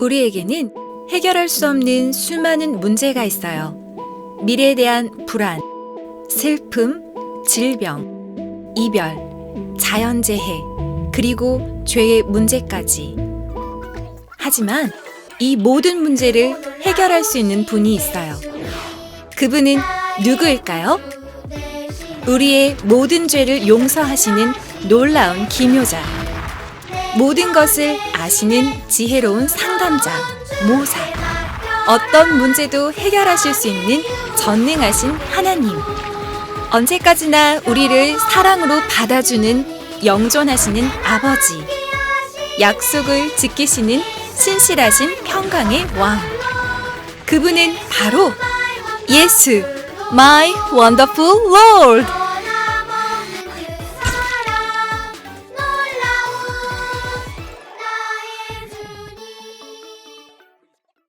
우리에게는 해결할 수 없는 수많은 문제가 있어요. 미래에 대한 불안, 슬픔, 질병, 이별, 자연재해, 그리고 죄의 문제까지. 하지만 이 모든 문제를 해결할 수 있는 분이 있어요. 그분은 누구일까요? 우리의 모든 죄를 용서하시는 놀라운 기묘자. 모든 것을 아시는 지혜로운 상담자, 모사. 어떤 문제도 해결하실 수 있는 전능하신 하나님. 언제까지나 우리를 사랑으로 받아주는 영존하시는 아버지. 약속을 지키시는 신실하신 평강의 왕. 그분은 바로 예수, My Wonderful Lord.